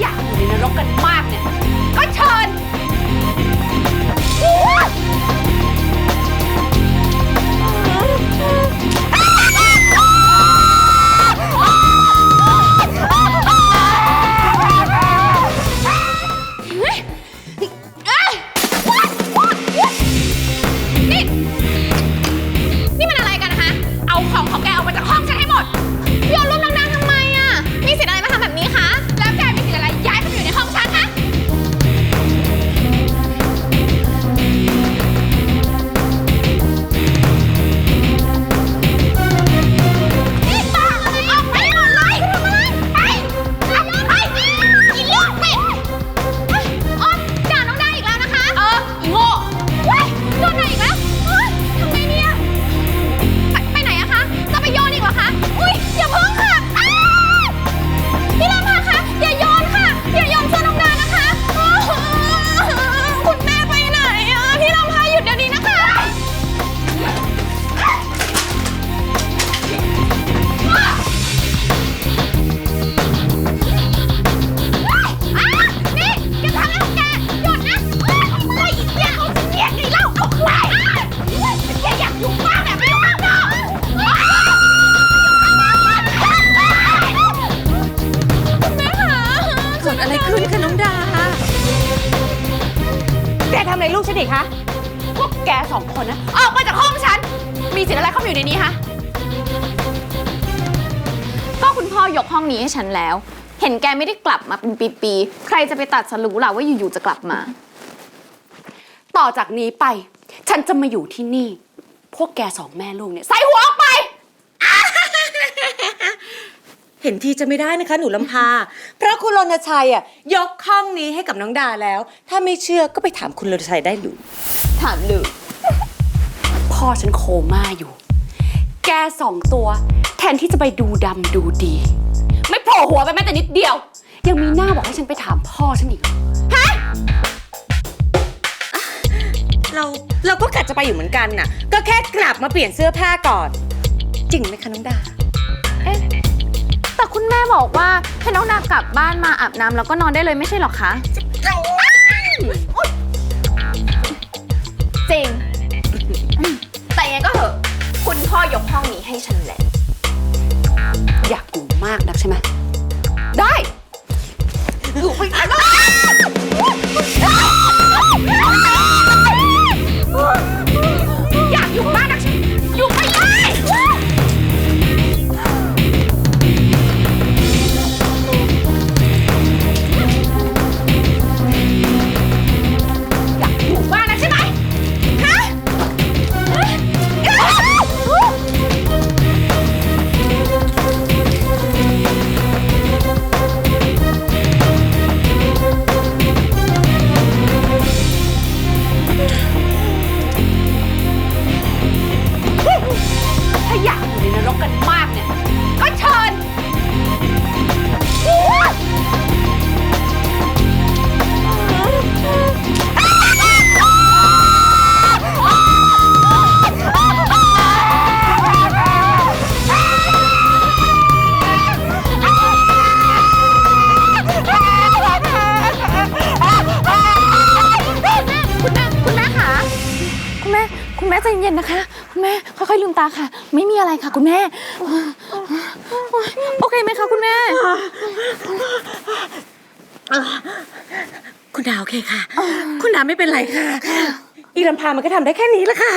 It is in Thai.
อยากอยู่ในนรกกันมากเนี่ย ก็เชิญ ทำอะไรลูกฉันอีกคะพวกแกสองคนนะ ออกมาจากห้องฉัน มีสิทธิ์อะไรเข้ามาอยู่ในนี้คะก็คุณพ่อยกห้องนี้ให้ฉันแล้ว เห็นแกไม่ได้กลับมาเป็นปีๆ ใครจะไปตัดสรู้ล่ะว่าอยู่ๆจะกลับมา ต่อจากนี้ไป ฉันจะมาอยู่ที่นี่ พวกแกสองแม่ลูกเนี่ยใส่หัวออกไป เห็นทีจะไม่ได้นะคะหนูลำพา เพราะคุณรณชัยอะยกห้องนี้ให้กับน้องดาแล้ว ถ้าไม่เชื่อก็ไปถามคุณรณชัยได้หรือถามเลยพ่อฉันโคม่าอยู่ แกสองตัว แทนที่จะไปดูดำดูดี ไม่โผล่หัวไปแม้แต่นิดเดียว ยังมีหน้าบอกให้ฉันไปถามพ่อฉันอีกเหรอฮะ เราเราก็กะจะไปอยู่เหมือนกันน่ะ ก็แค่กลับมาเปลี่ยนเสื้อผ้าก่อน จริงไหมคะน้องดา แต่คุณแม่บอกว่าให้น้องดากลับบ้านมาอาบน้ำแล้วก็นอนได้เลยไม่ใช่หรอคะ จริง แต่ยังไงก็เหอะ คุณพ่อยกห้องนี้ให้ฉันแล้วอยากอยู่มากนักใช่ไหม แม่คุณแม่ใจเย็นนะคะ คุณแม่ค่อยๆลืมตาค่ะ ไม่มีอะไรค่ะ คุณแม่ โอเคไหมคะคุณแม่ คุณดาโอเคค่ะ คุณดาไม่เป็นไรค่ะ อีลำพามันก็ทำได้แค่นี้แหละค่ะ